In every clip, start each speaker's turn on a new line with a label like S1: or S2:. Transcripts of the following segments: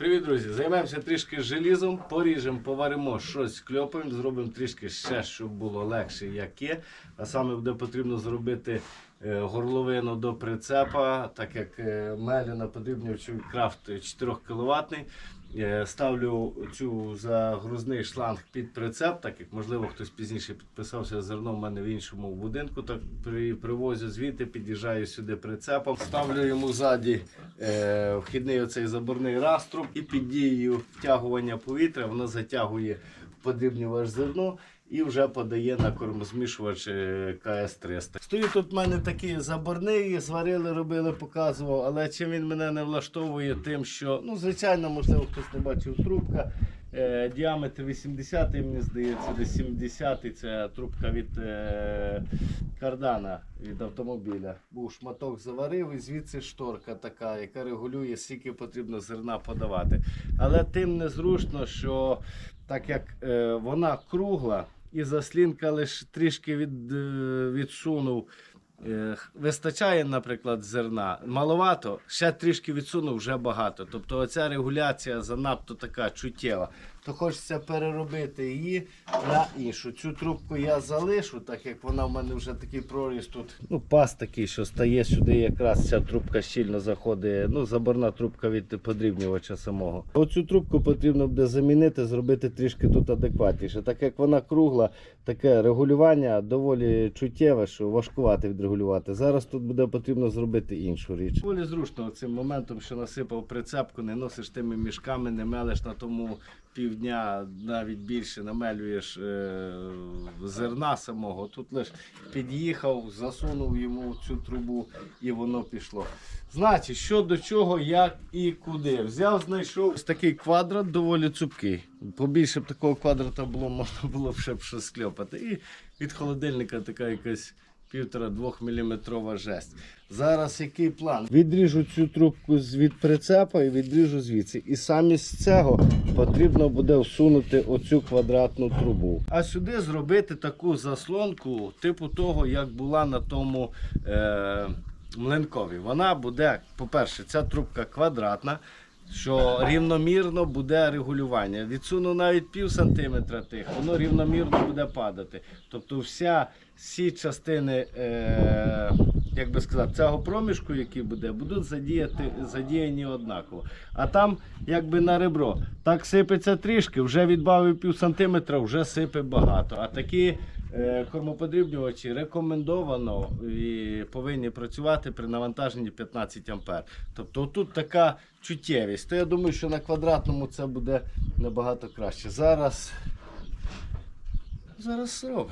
S1: Привіт, друзі! Займемося трішки желізом, поріжемо, поваримо щось, кльопаємо, зробимо трішки ще, щоб було легше, як є. А саме буде потрібно зробити е, горловину до прицепа, так як меліна мелі на подрібнювачу крафт 4 кВт. Ставлю цю загрузний шланг під прицеп, так як можливо хтось пізніше підписався зерно в мене в іншому будинку. Так при, привозю звідти, під'їжджаю сюди прицепом, ставлю йому ззаді е, вхідний оцей заборний раструб і під дією втягування повітря воно затягує подрібнювач зерно і вже подає на кормозмішувач е, КС-300. Стоїть тут в мене такий заборний, зварили, робили, показував, але чим він мене не влаштовує, тим, що, ну, звичайно, можливо, хтось не бачив трубка. Е, діаметр 80 мені здається, десь 70 це трубка від е, кардана від автомобіля. Був шматок заварив і звідси шторка така, яка регулює, скільки потрібно зерна подавати. Але тим незручно, що так як е, вона кругла і заслінка лише трішки від, е, відсунув. Е, Вистачає, наприклад, зерна, маловато, ще трішки відсунув, вже багато. Тобто оця регуляція занадто така чуттєва. То хочеться переробити її на іншу. Цю трубку я залишу, так як вона в мене вже такий проріз тут. Ну, пас такий, що стає сюди, якраз ця трубка щільно заходить. Ну, заборна трубка від подрібнювача самого. Оцю трубку потрібно буде замінити, зробити трішки тут адекватніше. Так як вона кругла, таке регулювання доволі чуттєве, що важкувати відрегулювати. Зараз тут буде потрібно зробити іншу річ. Доволі зручно цим моментом, що насипав прицепку, не носиш тими мішками, не мелеш на тому півдня, навіть більше намелюєш е, зерна самого. Тут лише під'їхав, засунув йому цю трубу і воно пішло. Значить, що до чого, як і куди. Взяв, знайшов ось такий квадрат, доволі цупкий. Побільше б такого квадрата було, можна було б ще б щось скльопати. І від холодильника така якась півтора-двох міліметрова жесть. Зараз який план? Відріжу цю трубку від прицепа і відріжу звідси. І саме з цього потрібно буде всунути оцю квадратну трубу. А сюди зробити таку заслонку, типу того, як була на тому. Е- Млинкові. Вона буде, по-перше, ця трубка квадратна, що рівномірно буде регулювання. Відсуну навіть пів сантиметра тих, воно рівномірно буде падати. Тобто вся всі частини, е, як би сказати, цього проміжку, який буде, будуть задіяти, задіяні однаково. А там, якби на ребро, так сипеться трішки, вже відбавив пів сантиметра, вже сипе багато. А такі кормоподрібнювачі рекомендовано і повинні працювати при навантаженні 15 А. Тобто тут така чуттєвість. То я думаю, що на квадратному це буде набагато краще. Зараз, зараз зробимо.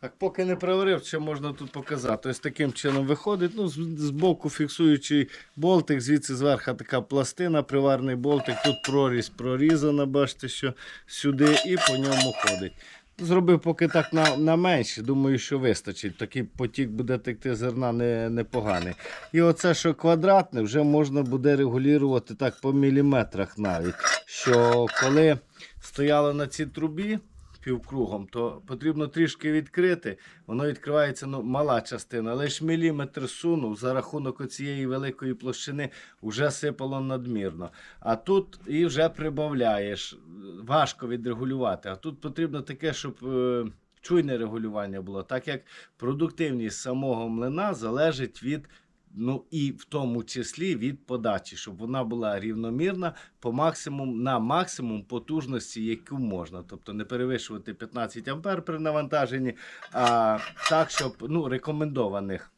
S1: Так, поки не приварив, що можна тут показати. Ось таким чином виходить. Ну, з, боку фіксуючий болтик, звідси зверху така пластина, приварний болтик. Тут прорізь прорізана, бачите, що сюди і по ньому ходить. Зробив поки так на, на менше, думаю, що вистачить. Такий потік буде текти зерна не- непоганий. І оце, що квадратне, вже можна буде регулювати так по міліметрах навіть. Що коли стояло на цій трубі півкругом, то потрібно трішки відкрити. Воно відкривається ну, мала частина, лише міліметр сунув за рахунок цієї великої площини вже сипало надмірно. А тут і вже прибавляєш. Важко відрегулювати. А тут потрібно таке, щоб. е, Чуйне регулювання було, так як продуктивність самого млина залежить від, ну і в тому числі від подачі, щоб вона була рівномірна по максимум на максимум потужності, яку можна. Тобто не перевищувати 15 ампер при навантаженні, а так, щоб ну, рекомендованих.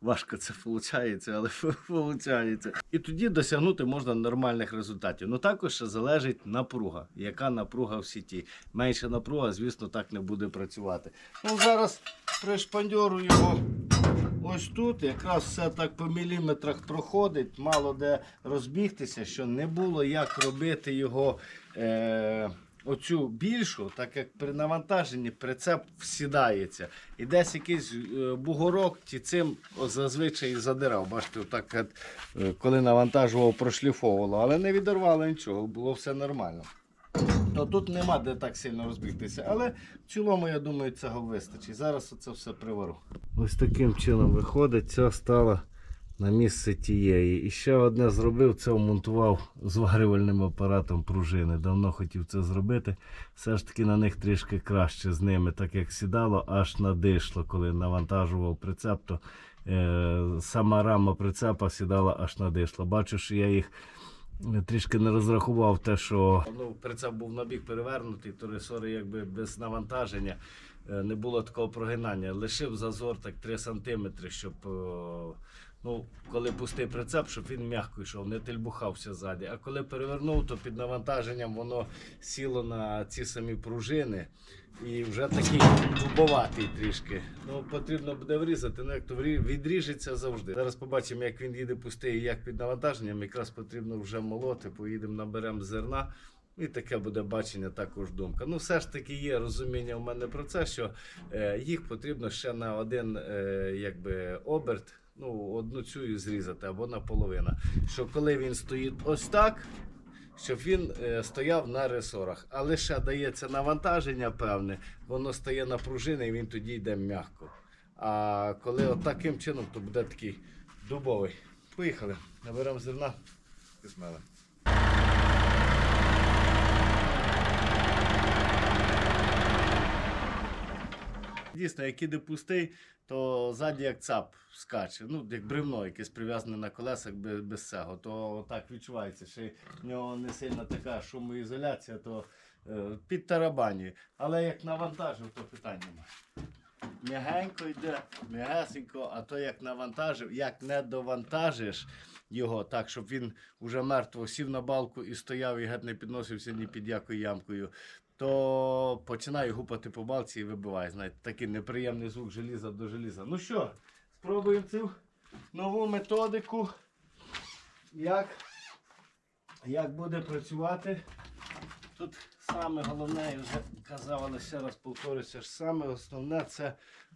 S1: Важко це виходить, але виходить. І тоді досягнути можна нормальних результатів. Ну також залежить напруга. Яка напруга в сіті. Менша напруга, звісно, так не буде працювати. Ну зараз пришпандьору його ось тут. Якраз все так по міліметрах проходить, мало де розбігтися, що не було як робити його. Е- Оцю більшу, так як при навантаженні прицеп всідається. І десь якийсь е, бугорок ті цим зазвичай задирав. Бачите, отак, е, коли навантажував, прошліфовувало, але не відорвало нічого, було все нормально. То тут нема де так сильно розбігтися. Але в цілому, я думаю, цього вистачить. Зараз оце все привару. Ось таким чином виходить, ця стала на місце тієї. І ще одне зробив, це вмонтував зварювальним апаратом пружини. Давно хотів це зробити. Все ж таки на них трішки краще з ними, так як сідало, аж надишло, коли навантажував прицеп, то е, сама рама прицепа сідала аж надишло. Бачу, що я їх трішки не розрахував те, що ну, прицеп був набіг перевернутий, то ресори якби без навантаження. е, Не було такого прогинання. Лишив зазор так 3 см, щоб е, ну, коли пустий прицеп, щоб він м'яко йшов, не тельбухався ззаді. А коли перевернув, то під навантаженням воно сіло на ці самі пружини. І вже такий дубоватий трішки. Ну, потрібно буде врізати, ну як то відріжеться завжди. Зараз побачимо, як він їде пустий як під навантаженням. Якраз потрібно вже молоти, поїдемо, наберемо зерна. І таке буде бачення, також думка. Ну, все ж таки є розуміння в мене про це, що е, їх потрібно ще на один е, якби, оберт, ну, одну цю зрізати або наполовину. Що коли він стоїть ось так, щоб він е, стояв на ресорах. А лише дається навантаження певне, воно стає на пружини і він тоді йде м'яко. А коли от таким чином, то буде такий дубовий. Поїхали, наберемо зерна і смелемо. Дійсно, як іде пустий, то ззаді як цап скаче. Ну, як бревно, якесь прив'язане на колесах без, цього. То так відчувається. Ще в нього не сильно така шумоізоляція, то е, під тарабанює. Але як навантажив, то питань немає. М'ягенько йде, м'ягесенько, а то як навантажив, як не довантажиш його так, щоб він уже мертво сів на балку і стояв і геть не підносився ні під якою ямкою, то починає гупати по балці і вибиває. Знаєте, такий неприємний звук желіза до желіза. Ну що, спробуємо цю нову методику. Як, як буде працювати. Тут саме головне, я вже казав, але ще раз повторюся, що саме основне це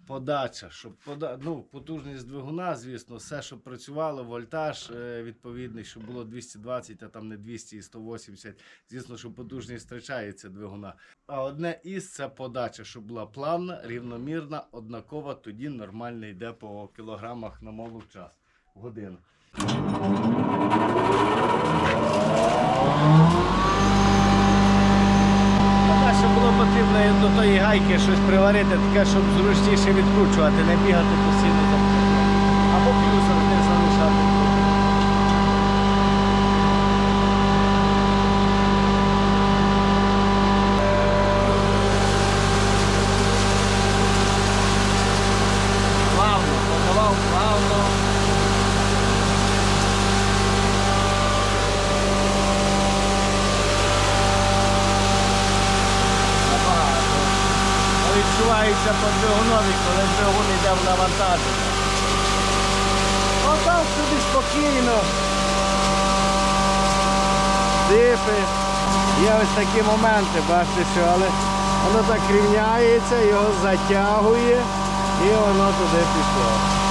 S1: подача. Щоб пода... ну, потужність двигуна, звісно, все, щоб працювало, вольтаж е, відповідний, щоб було 220, а там не 200 і 180. Звісно, що потужність втрачається двигуна. А одне із це подача, щоб була плавна, рівномірна, однакова, тоді нормально йде по кілограмах на молу в час годину. А ще було потрібно до тої гайки щось приварити, таке, щоб зручніше відкручувати, не бігати постійно за мотоциклом. Або плюсом не залишати. Плавно, подавав плавно. Набагато. Відчувається по двигунові, коли двигун йде в навантаження. Отак собі спокійно. Дипи. Є ось такі моменти, бачите, що але воно так рівняється, його затягує і воно туди пішло.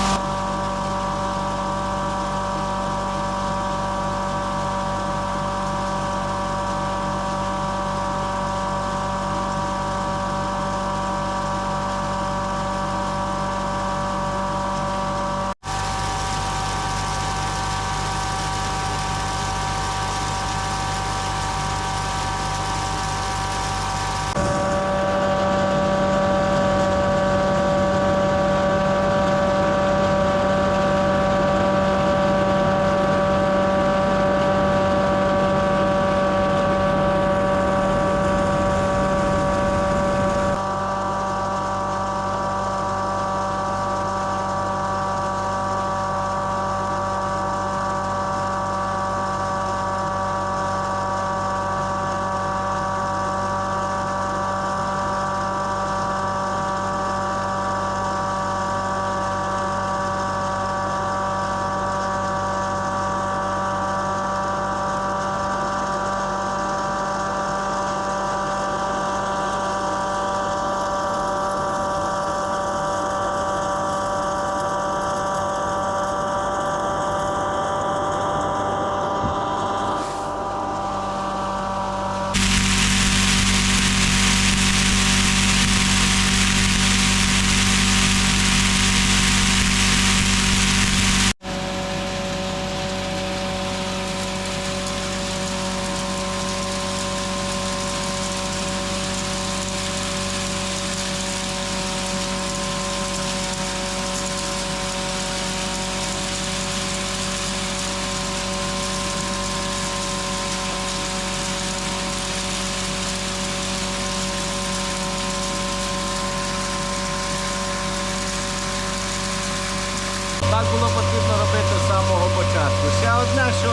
S1: Спочатку. Ще одне, що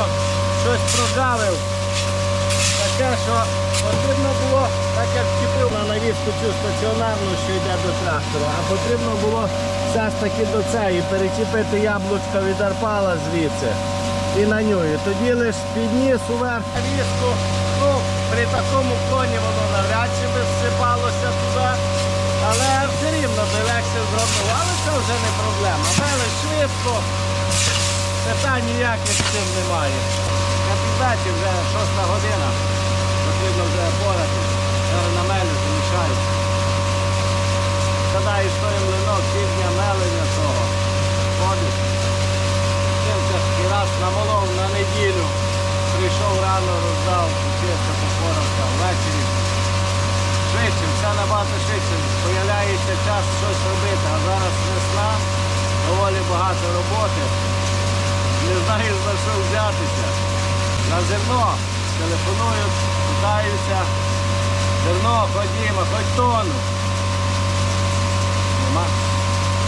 S1: щось прогавив. Таке, що потрібно було, так як вчепив на навіску цю стаціонарну, що йде до трактора, а потрібно було все ж таки до цієї перечепити яблучко від арпала звідси і на нього. Тоді лише підніс уверх навіску. Ну, при такому коні воно навряд чи би всипалося туди. Але все рівно легше зробило. Але це вже не проблема. Мели швидко. Питань ніяких з цим немає. Капітаті вже шоста година. Потрібно вже порати. Мелю замішаю. Складаєш той млинок, півдня мелення того. Ходиш. Цим раз намолов на неділю. Прийшов рано, роздав, чисто попорався. Ввечері швидше, все набагато швидше. Появляється час щось робити, а зараз весна, доволі багато роботи. Не знаєш за що взятися. На зерно телефонують, питаються. Зерно, ходімо, хоч тону. Нема.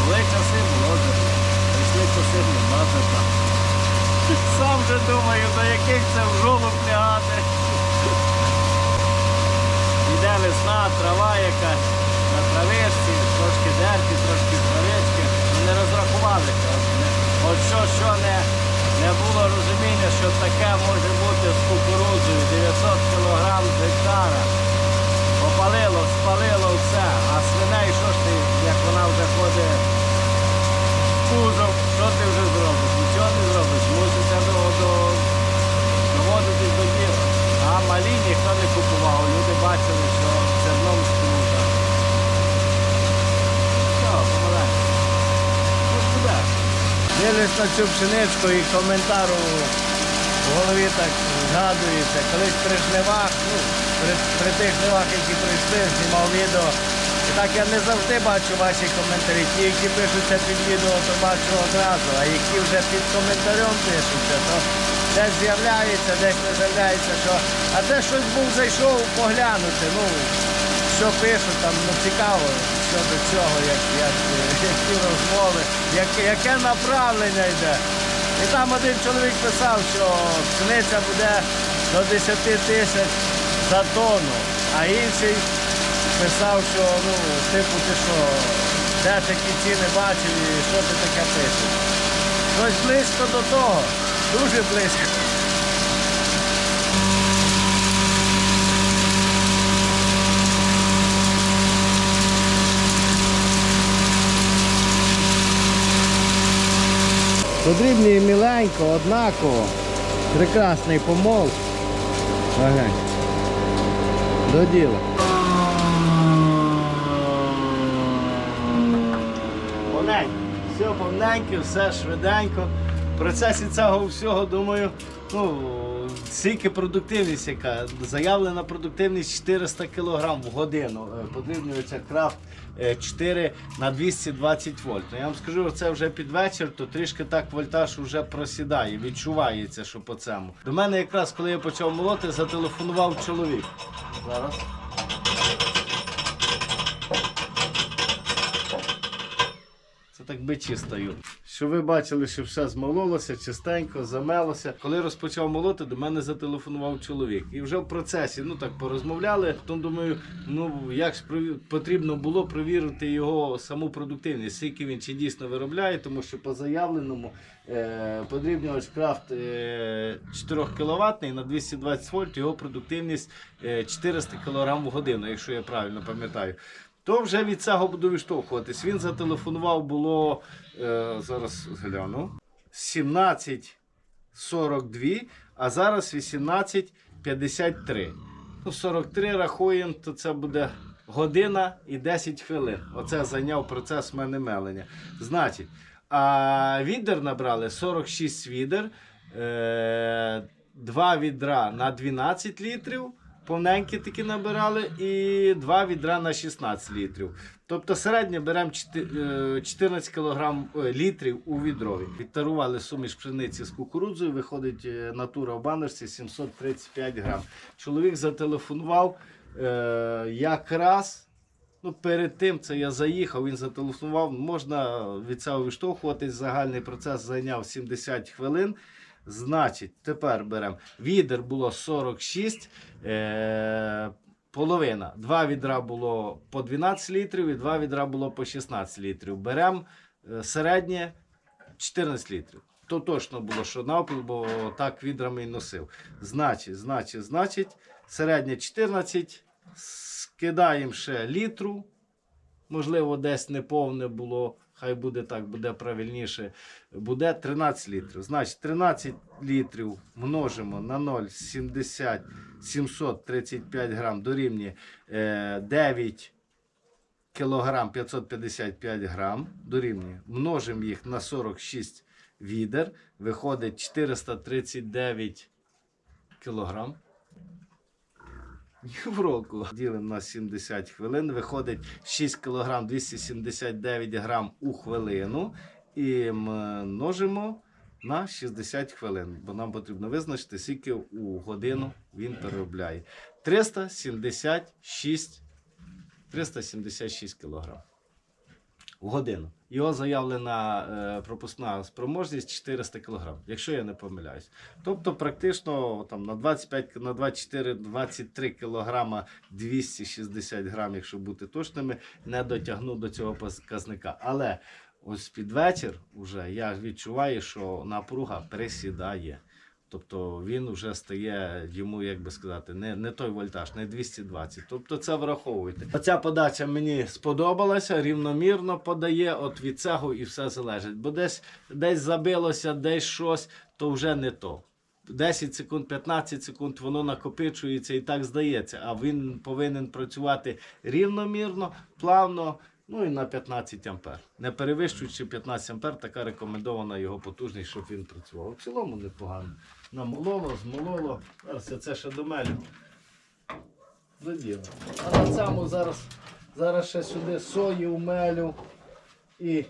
S1: Були часи, було зерно. Прийшли часи, нема зерна. Сам вже думаю, до яких це в жолоб лягати. Іде весна, трава якась, на травишці, трошки дерті, трошки травички. Ну, Не розрахувалися. От, От що, що не, не було розуміння, що таке може бути з кукурудзою 900 кг з гектара. Попалило, спалило все. А свиней, що ж ти, як вона вже ходить в кузов, що ти вже зробиш? Нічого не зробиш. Муситься до, до, доводитись до діла. А малі ніхто не купував. Люди бачили, що зерном скрута. Що, помаленьку. Ну, куди? Дивлюсь на цю пшеничку і коментар в голові так згадується. Колись при жнивах, ну, при, при тих жнивах, які прийшли, знімав відео. І так я не завжди бачу ваші коментарі. Ті, які пишуться під відео, то бачу одразу, а які вже під коментарем пишуться, то десь з'являється, десь не з'являється, що. А це щось був зайшов поглянути. Ну, що пишуть, там ну, цікаво щодо цього, як, як, які розмови, яке, яке направлення йде. І там один чоловік писав, що пшениця буде до 10 тисяч за тонну, а інший писав, що ну, типу ти що, де такі ціни бачив і що ти таке пишеш. Щось близько до того, дуже близько. Подрібні і міленько, однаково. Прекрасний помол. Ага. До діла. Все повненько, все швиденько. В процесі цього всього, думаю, ну, скільки продуктивність яка. Заявлена продуктивність 400 кг в годину. Е, Подрібнюється крафт е, 4 на 220 вольт. Ну, Я вам скажу, це вже під вечір, то трішки так вольтаж вже просідає, відчувається, що по цьому. До мене якраз, коли я почав молоти, зателефонував чоловік. Зараз. Це так бичі стають. Що ви бачили, що все змололося, чистенько, замелося. Коли розпочав молоти, до мене зателефонував чоловік. І вже в процесі, ну так порозмовляли. Потім думаю, ну як ж потрібно було провірити його саму продуктивність, скільки він чи дійсно виробляє, тому що по заявленому е, подрібнювач крафт е, 4 кВт на 220 вольт, його продуктивність е, 400 кг в годину, якщо я правильно пам'ятаю. То вже від цього буду відштовхуватись. Він зателефонував, було е, зараз гляну. 17.42, а зараз 18.53. Ну, 43 рахуємо, то це буде година і 10 хвилин. Оце зайняв процес мене мелення. Значить, а відер набрали 46 відер, е, 2 відра на 12 літрів. Повненькі такі набирали, і 2 відра на 16 літрів. Тобто середньо беремо е, 14 кг літрів у відрові. Відтарували суміш пшениці з кукурудзою, виходить е, натура в банерці 735 грам. Чоловік зателефонував е, якраз. Ну, перед тим це я заїхав, він зателефонував. Можна від цього відштовхуватись. Загальний процес зайняв 70 хвилин. Значить, тепер беремо. Відер було 46, е, половина. Два відра було по 12 літрів і два відра було по 16 літрів. Беремо е, середнє 14 літрів. То точно було, що навпіл, бо так відрами і носив. Значить, значить, значить, середнє 14, скидаємо ще літру. Можливо, десь неповне було, хай буде так, буде правильніше. Буде 13 літрів. Значить, 13 літрів множимо на 0,70 735 грам дорівнює е, 9 кілограм 555 грам дорівнює. Множимо їх на 46 відер. Виходить 439 кілограм. В року ділимо на 70 хвилин. Виходить 6 кг 279 грам у хвилину. І множимо на 60 хвилин. Бо нам потрібно визначити, скільки у годину він переробляє. 376 376 кг в годину. Його заявлена е, пропускна спроможність 400 кг, якщо я не помиляюсь. Тобто, практично там на 25, на 24, 23 кг 260 грам, якщо бути точними, не дотягну до цього показника. Але ось під вечір вже я відчуваю, що напруга присідає. Тобто він вже стає йому, як би сказати, не, не той вольтаж, не 220. Тобто це враховуйте. Оця подача мені сподобалася, рівномірно подає, от від цього і все залежить. Бо десь, десь забилося, десь щось, то вже не то. 10 секунд, 15 секунд воно накопичується і так здається. А він повинен працювати рівномірно, плавно. Ну і на 15 ампер. Не перевищуючи 15 ампер, така рекомендована його потужність, щоб він працював. В цілому непогано. Намололо, змололо. Зараз я це ще домелю. Заділо. А на цьому зараз, зараз ще сюди сою вмелю і.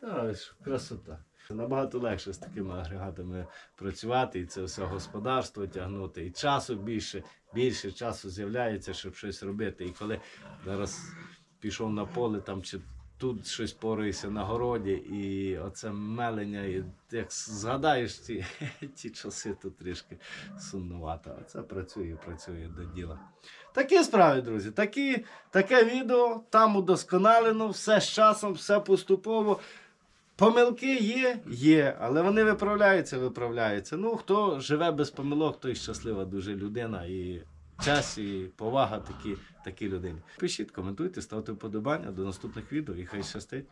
S1: Та ось красота. Набагато легше з такими агрегатами працювати і це все господарство тягнути. І часу більше, більше часу з'являється, щоб щось робити. І коли зараз пішов на поле там чи тут щось поруєшся на городі, і оце мелення, і як згадаєш ті, ті часи, то трішки сумнувато. А це працює, працює до діла. Такі справи, друзі. Такі, таке відео, там удосконалено, все з часом, все поступово. Помилки є, є, але вони виправляються, виправляються. Ну, хто живе без помилок, той щаслива дуже людина. І час і повага такі, такі людині. Пишіть, коментуйте, ставте вподобання. До наступних відео і хай щастить.